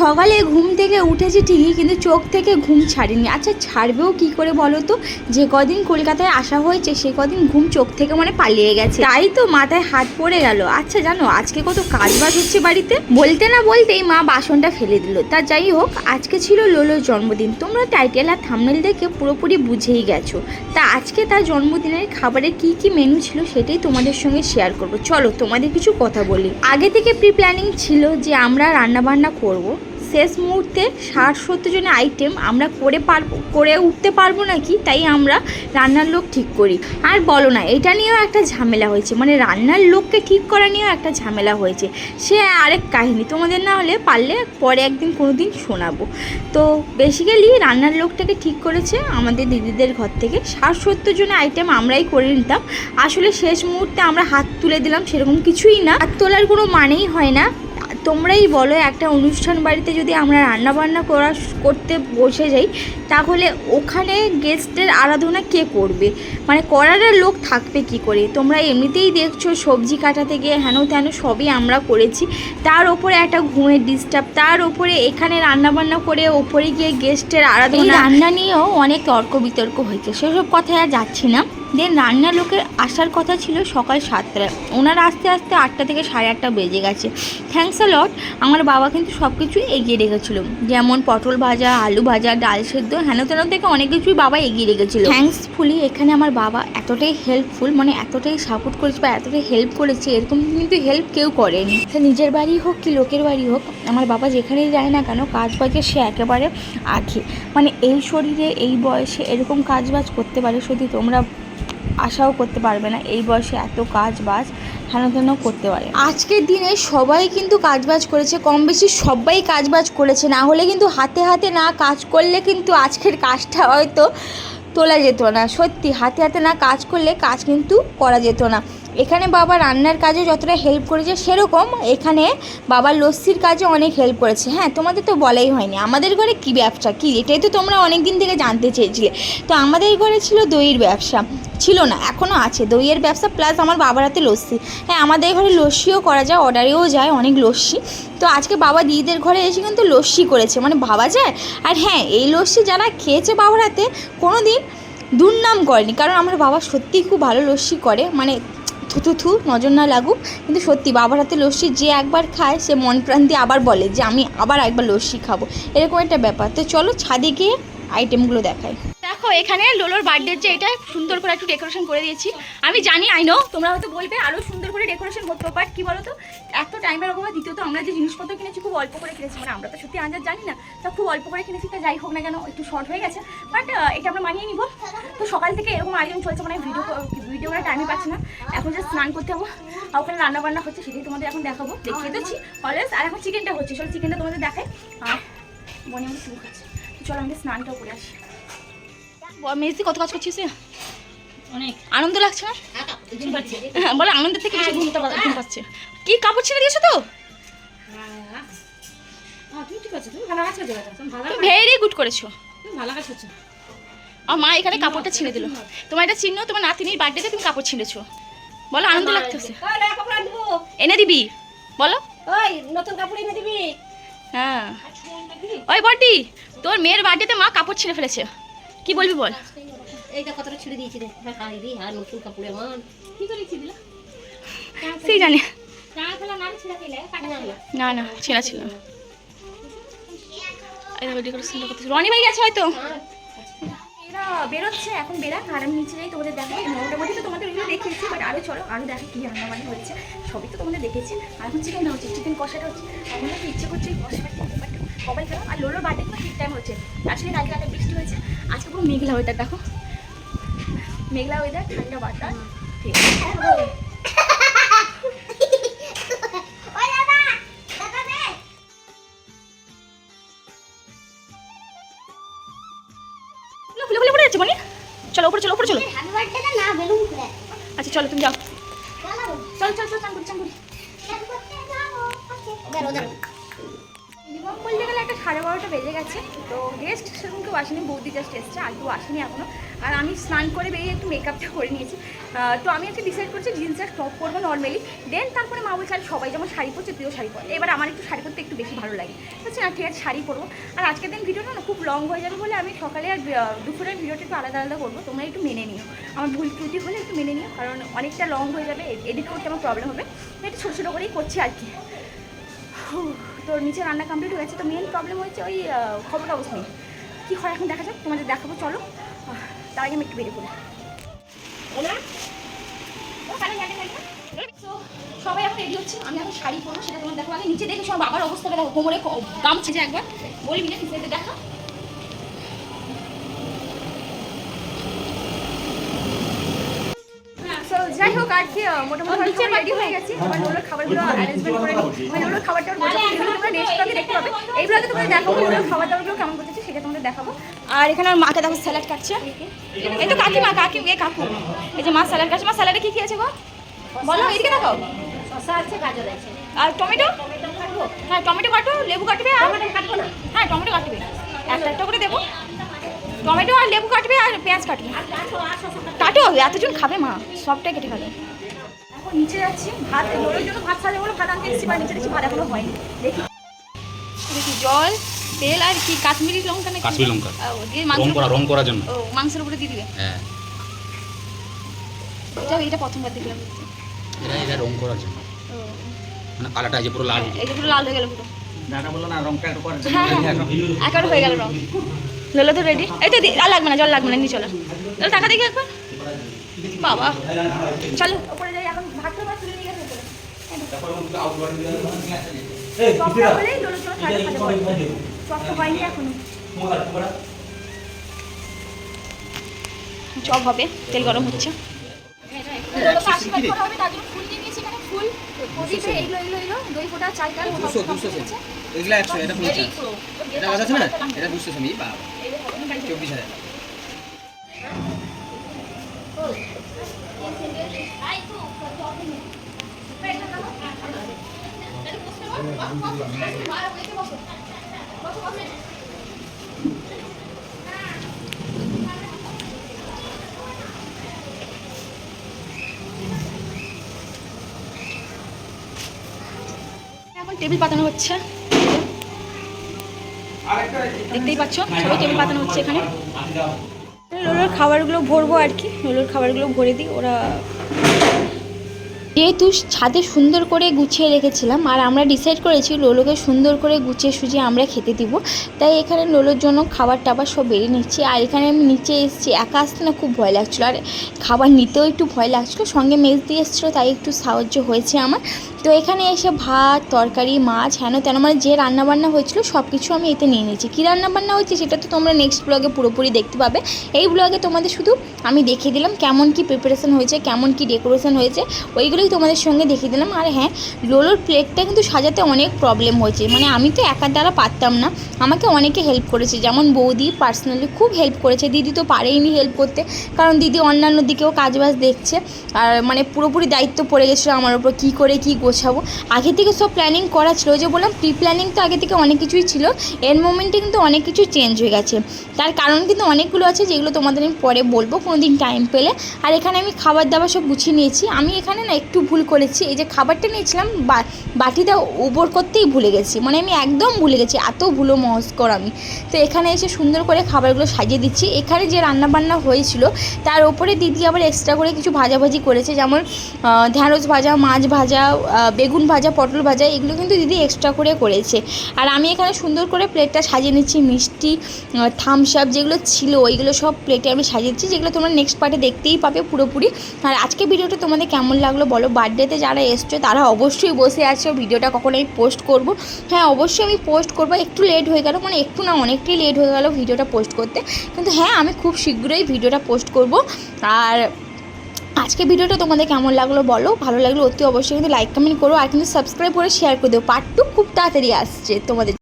সকালে ঘুম থেকে উঠেছি ঠিকই, কিন্তু চোখ থেকে ঘুম ছাড়িনি। আচ্ছা ছাড়বেও কি করে বলো তো? যে কদিন কলকাতায় আসা হয়েছে, সে কদিন ঘুম চোখ থেকে মানে পালিয়ে গেছে। তাই তো মাথায় হাত পড়ে গেল। আচ্ছা জানো, আজকে কত কাজ বাজ হচ্ছে বাড়িতে? বলতে না বলতেই মা বাসনটা ফেলে দিল। তা যাই হোক, আজকে ছিল লোলোর জন্মদিন। তোমরা টাইটেল আর থামনেল দেখে পুরোপুরি বুঝেই গেছো। তা আজকে তার জন্মদিনের খাবারের কি কি মেনু ছিল সেটাই তোমাদের সঙ্গে শেয়ার করব। চলো তোমাদের কিছু কথা বলি। আগে থেকে প্রি প্ল্যানিং ছিল যে আমরা রান্না বান্না করব। শেষ মুহূর্তে ষাট সত্তর জনের আইটেম আমরা করে পারব, করে উঠতে পারব নাকি, তাই আমরা রান্নার লোক ঠিক করি। আর বলো না, এটা নিয়েও একটা ঝামেলা হয়েছে। মানে রান্নার লোককে ঠিক করা নিয়েও একটা ঝামেলা হয়েছে। সে আরেক কাহিনী, তোমাদের না হলে পারলে পরে একদিন কোনো দিন শোনাবো। তো বেসিক্যালি রান্নার লোকটাকে ঠিক করেছে, আমাদের দিদিদের ঘর থেকে। ষাট সত্তর জনের আইটেম আমরাই করে নিতাম। আসলে শেষ মুহূর্তে আমরা হাত তুলে দিলাম, সেরকম কিছুই না। হাত তোলার কোনো মানেই হয় না। তোমরাই বলো একটা অনুষ্ঠান বাড়িতে যদি আমরা রান্না বান্না করা করতে বসে যাই তাহলে ওখানে গেস্টের আরাধনা কে করবে? মানে করার লোক থাকবে কি করে? তোমরা এমনিতেই দেখছ সবজি কাটা থেকে হেন তেন সবই আমরা করেছি। তার ওপরে একটা ঘুমের ডিস্টার্ব তার ওপরে এখানে রান্না বান্না করে ওপরে গিয়ে গেস্টের আরাধনা রান্না নিয়েও অনেক তর্ক বিতর্ক হয়েছে। সেসব কথায় আর যাচ্ছি না। দেন রান্নার লোকের আসার কথা ছিল সকাল সাতটায়। ওনার আসতে আসতে আটটা থেকে সাড়ে আটটা বেজে গেছে। থ্যাংকস আ লট আমার বাবা কিন্তু সব কিছুই এগিয়ে রেখেছিল। যেমন পটল ভাজা, আলু ভাজা, ডাল সেদ্ধ, হেন তেন থেকে অনেক কিছুই বাবা এগিয়ে রেখেছিল। থ্যাঙ্কসফুলি এখানে আমার বাবা এতটাই হেল্পফুল মানে এতটাই সাপোর্ট করেছে বা এতটাই হেল্প করেছে, এরকম কিন্তু হেল্প কেউ করেনি। সে নিজের বাড়ি হোক কি লোকের বাড়ি হোক, আমার বাবা যেখানেই যায় না কেন, কাজ বাজে সে একেবারে আগে মানে এই শরীরে, এই বয়সে এরকম কাজ বাজ করতে পারে সত্যি তোমরা আশাও করতে পারবে না। এই বয়সে এত কাজ বাজ হেন করতে পারে আজকের দিনে সবাই কিন্তু কাজবাজ করেছে, কম বেশি সবাই কাজবাজ করেছে। না হলে কিন্তু হাতে হাতে না কাজ করলে কিন্তু আজকের কাজটা হয়তো তোলা যেত না। সত্যি, হাতে হাতে না কাজ করলে কাজ কিন্তু করা যেত না। এখানে বাবা রান্নার কাজে যতটা হেল্প করেছে সেরকম এখানে বাবার লস্যির কাজে অনেক হেল্প করেছে। হ্যাঁ তোমাদের তো বলাই হয়নি। আমাদের ঘরে কী ব্যবসা? কী? এটাই তো তোমরা অনেক দিন থেকে জানতে চেয়েছিলে। তো আমাদের ঘরে ছিল দইয়ের ব্যবসা। ছিল না এখনও আছে। দইয়ের ব্যবসা প্লাস আমার বাবার হাতে লস্যি। হ্যাঁ আমাদের ঘরে লস্যিও করা যায়, অর্ডারেও যায় অনেক লস্যি। তো আজকে বাবা দিদিদের ঘরে এসে কিন্তু লস্যি করেছে মানে ভাবা যায়? আর হ্যাঁ এই লস্যি যারা খেয়েছে বাবার হাতে কোনো দিন দুর্নাম করেনি। কারণ আমার বাবা সত্যিই খুব ভালো লস্যি করে মানে থু থু, নজর না লাগুক, কিন্তু সত্যি বাবার হাতে লস্যি যে একবার খায়, সে মন প্রাণ দিয়ে আবার বলে যে, আমি আবার একবার লস্যি খাব। এরকম একটা ব্যাপার। তো চলো ছাদে গিয়ে আইটেমগুলো দেখাই। দেখো, এখানে লোলোর বার্থডের যে এটা সুন্দর করে একটু ডেকোরেশন করে দিয়েছি। আমি জানি আই নো তোমরা হয়তো বলবে আরও সুন্দর করে ডেকোরেশন হতো বাট কি বলো তো এত টাইমের অভাবে দ্বিতীয়ত আমরা যে জিনিসপত্র কিনেছি, খুব অল্প করে কিনেছি মানে আমরা তো সত্যি আন্দাজ জানি না, তা খুব অল্প করে কিনেছি, তা যাই হোক না কেন, একটু শর্ট হয়ে গেছে বাট এটা আমরা মানিয়ে নিব। তো সকাল থেকে এরকম আয়োজন চলছে মানে ভিডিও ভিডিও করার টাইমই পাচ্ছি না। এখন যে স্নান করতে হব ওখানে রান্না বান্না হচ্ছে, সেটাই তোমাদের এখন দেখাবো, দেখিয়ে দিচ্ছি। অলওয়েজ আর এখন চিকেনটা হচ্ছে, চলো চিকেনটা তোমাদের দেখাই। আর বনে আমাদের শুরু খাচ্ছে চলো আমাদের স্নানটাও করে আসি। মেসি কত কাজ করছিস অনেক। আনন্দ লাগছে না হ্যাঁ, বলে আনন্দের থেকে বেশি ঘুমতে ঘুম পাচ্ছে। কি কাপড় ছেড়ে দিয়েছ তো? হ্যাঁ। তুমি ঠিক আছে তুমি ভালো কাজ করছ দাদা তুমি ভালো তুমি ভেরি গুড করেছ। ভালো কাজ করছ। আর মা এখানে কাপড়টা ছিঁড়ে দিল। তোমার এটা চিহ্ন তোমার নাতিনির বার্থডেতে তুমি কাপড় ছিঁড়েছো। বলো আনন্দ লাগতেছে। এনে দিবি। বলো। ওই নতুন কাপড় এনে দিবি। হ্যাঁ। ওই বটি তোর মেয়ের বার্থডেতে মা কাপড় ছিঁড়ে ফেলেছে। কি বলবি বল? এইটা কতটা ছিঁড়ে দিয়েছি রে? হ্যাঁ হাই রে আর নতুন কাপড় এমন। কি করে সেই জানি। ছিঁড়া দিলে কাটা ছিল না না ছেঁড়া ছিল রনি ভাই গেছে হয়তো? এরা বেরোচ্ছে এখন বেরাক আর আমি নিচে যাই তোমাদের দেখো মোটামুটি তো তোমাদের ওইগুলো দেখিয়েছি বাট আরও চলো আরও দেখো কী রান্নাবান্না হচ্ছে। সবই তো তোমাদের দেখেছি। আর এখন চিকেনটা হচ্ছে চিকেন কষাটা হচ্ছে এখন তো ইচ্ছে করছে কষাটা বাট কবাই খেলাম আর লোলোর বার্থডে তো ঠিক টাইম হচ্ছে। আসলে কালকে রাতে বৃষ্টি হয়েছে আজকে পুরো মেঘলা ওয়েদার দেখো। মেঘলা ওয়েদার ঠান্ডা বাতাস। ঠিক আছে। চলো উপরে চলো উপরে চলো। আচ্ছা চলো তুমি যাও। চল। চল চল চাঙ্গুরি চাঙ্গুরি সাড়ে বারোটা বেজে গেছে, তো গেস্ট সেরকম কেউ আসেনি, বৌদি জাস্ট এসছে, আর কেউ আসেনি এখনও আর আমি স্নান করে বেরিয়ে একটু মেকআপটা করে নিয়েছি। তো আমি আজকে ডিসাইড করছি জিন্স আর টপ করব নর্মালি দেন তারপরে মা বলছে, আর সবাই যেমন শাড়ি পরছে, তুইও শাড়ি পর। এবার আমার একটু শাড়ি পরতে একটু বেশি ভালো লাগে। বলছি না ঠিক আছে, শাড়ি পরবো। আর আজকের দিন ভিডিওটা না খুব লং হয়ে যাবে বলে আমি সকালে আর দুপুরের ভিডিওটা একটু আলাদা আলাদা করব। তোমরা একটু মেনে নিও। আমার ভুল ত্রুটি হলে একটু মেনে নিও, কারণ অনেকটা লং হয়ে যাবে এডিট করতে আমার প্রবলেম হবে। একটু ছোটো ছোটো করেই করছি আর কি। তো নিচে রান্না কমপ্লিট হয়ে গেছে, তো মেন প্রবলেম হয়েছে ওই খবর কাগজ নিয়ে কী হয় এখন দেখা যাক, তোমাদের দেখাবো, চলো। তার আগে আমি একটু বেরিয়ে পড়ি। সবাই এখন রেডি হচ্ছে, আমি এখন শাড়ি পরবো, সেটা তোমার দেখো আগে নিচে দেখে সব বাবার অবস্থাটা দেখো কোমরে গাম গামছা যে একবার বলবি না নিচে দেখা So, যাই হোক আর কি মোটামুটি রেডি হয়ে গেছি। এবার লোলোর খাবারগুলো অ্যারেঞ্জমেন্ট করে নিই। মানে খাবারটা তোমরা নেক্সট ব্লগে দেখতে পাবে। এই ব্লগে তোমাদের দেখাবো লোলোর খাবার দাবারগুলো কেমন করতেছে সেটা তোমাদের দেখাবো। আর এখানে আমার মাকে দেখো স্যালাড কাটছে। এই তো কাকিমা কাকি এ কাকু। এই যে মা স্যালাড কাটছে। মা স্যালাডে কি কি আছে গো? বলো এদিকে দেখাও শশা আছে গাজর আছে। আর টমেটো? টমেটো হ্যাঁ টমেটো কাটো লেবু কাটবে আর টমেটো কাটবো না। হ্যাঁ টমেটো কাটবে। একটা একটা করে দেবো। টমেটো আর লেবু কাটবে আর পেঁয়াজ কাটবে। কাটো এতজন খাবে মা সবটাই কেটে খাবে এখন নিচে যাচ্ছি ভাত জন্য ভাত সাজে বলে ভাত আনতে এসেছি বা নিচে দেখছি ভাত এখনও হয়নি। দেখি। দেখি জল তেল আর কি কাশ্মীরি লঙ্কা নাকি? কাশ্মীরি লঙ্কা। দিয়ে রং মাংস রং করার জন্য। ও মাংসের উপরে দিয়ে দিবে? হ্যাঁ। এটা এটা প্রথমবার দেখলাম। এটা এটা রং করার জন্য। ও, মানে কালারটা যে পুরো লাল। এই যে পুরো লাল হয়ে গেল পুরো। দাদা বলল না রংটা একটু করে হ্যাঁ হ্যাঁ একেবারে হয়ে গেল রং। লোলো তো রেডি এই তো দি- আর লাগবে না জল লাগবে না নিয়ে চলো। তাহলে টাকা দেখি একবার বাবা। চলো। যাই এখন ভাত তুলে নিয়ে গেছে চপ হবে তেল গরম হচ্ছে। ফুল ফুল, প্রদীপে দই ফোঁটা, চালটা, দুশো দুশো এগুলো একশো এটা পঞ্চাশ এটা কথা আছে না? এটা দুশো সেমি বাবা চব্বিশ হাজার। এখন টেবিল পাতানো হচ্ছে। দেখতেই পাচ্ছ সবাই টেবিল পাতানো হচ্ছে এখানে। লোলোর খাবারগুলো ভরবো আর কি। লোলোর খাবারগুলো ভরে দিই, ওরা যেহেতু ছাদে সুন্দর করে গুছিয়ে রেখেছিলাম, আর আমরা ডিসাইড করেছি লোলোকে সুন্দর করে গুছিয়ে সুজিয়ে আমরা খেতে দিব। তাই এখানে লোলোর জন্য খাবার টাবার সব বেরিয়ে নিচ্ছি। আর এখানে আমি নিচে এসেছি, একা আসতে না খুব ভয় লাগছিল। আর খাবার নিতেও একটু ভয় লাগছিল, সঙ্গে মেজ দিয়ে এসেছিল, তাই একটু সাহায্য হয়েছে আমার। তো এখানে এসে ভাত, তরকারি, মাছ, হেন তেন মানে যে রান্নাবান্না হয়েছিল সব কিছু আমি এতে নিয়ে নিয়েছি। কী রান্নাবান্না হয়েছে সেটা তো তোমরা নেক্সট ব্লগে পুরোপুরি দেখতে পাবে। এই ব্লগে তোমাদের শুধু আমি দেখিয়ে দিলাম কেমন কি প্রিপারেশন হয়েছে, কেমন কি ডেকোরেশন হয়েছে ওইগুলোই তোমাদের সঙ্গে দেখিয়ে দিলাম। আর হ্যাঁ লোলোর প্লেটটা কিন্তু সাজাতে অনেক প্রবলেম হয়েছে। মানে আমি তো একার দ্বারা পারতাম না। আমাকে অনেকে হেল্প করেছে। যেমন বৌদি পার্সোনালি খুব হেল্প করেছে। দিদি তো পারেইনি হেল্প করতে। কারণ দিদি অন্যান্য দিকেও কাজবাজ দেখছে। আর মানে পুরোপুরি দায়িত্ব পড়ে গেছিল আমার উপর। কী করে, কী গোছাবো? আগে থেকে সব প্ল্যানিং করা ছিল। যে বললাম প্রি প্ল্যানিং তো আগে থেকে অনেক কিছুই ছিল। এর মোমেন্টে কিন্তু অনেক কিছু চেঞ্জ হয়ে গেছে। তার কারণ কিন্তু অনেকগুলো আছে, যেগুলো তোমাদের আমি পরে বলব। কোনো দিন টাইম পেলে। আর এখানে আমি খাবার দাবার সব গুছিয়ে নিয়েছি। আমি এখানে না একটু ভুল করেছি। এই যে খাবারটা নিয়েছিলাম বা বাটিটা উপর করতেই ভুলে গেছি। মানে আমি একদম ভুলে গেছি, এত ভুলো মস্কর আমি। তো এখানে এসে সুন্দর করে খাবারগুলো সাজিয়ে দিচ্ছি। এখানে যে রান্নাবান্না হয়েছিল, তার ওপরে দিদি আবার এক্সট্রা করে কিছু ভাজাভাজি করেছে। যেমন ঢ্যাঁড়স ভাজা, মাছ ভাজা বেগুন ভাজা, পটল ভাজা, এগুলো কিন্তু দিদি এক্সট্রা করে করেছে। আর আমি এখানে সুন্দর করে প্লেটটা সাজিয়ে নিচ্ছি। মিষ্টি থামস আপ যেগুলো ছিল, ওইগুলো সব প্লেটে আমি সাজিয়ে দিচ্ছি, যেগুলো তোমরা নেক্সট পার্টে দেখতেই পাবে পুরোপুরি। আর আজকে ভিডিওটা তোমাদের কেমন লাগল বলো? বার্থডেতে যারা এসছো, তারা অবশ্যই বসে আছো। ভিডিওটা কখন আমি পোস্ট করব। হ্যাঁ অবশ্যই আমি পোস্ট করব। একটু লেট হয়ে গেল মানে একটু না, অনেকটাই লেট হয়ে গেল ভিডিওটা পোস্ট করতে। কিন্তু হ্যাঁ আমি খুব শীঘ্রই ভিডিওটা পোস্ট করব। আর আজকে ভিডিওটা তোমাদের কেমন লাগল বলো? ভালো লাগল অতি অবশ্যই কিন্তু লাইক কমেন্ট করো। আর কিন্তু সাবস্ক্রাইব করে শেয়ার করে দেবো পার্ট টু খুব তাড়াতাড়ি আসছে তোমাদের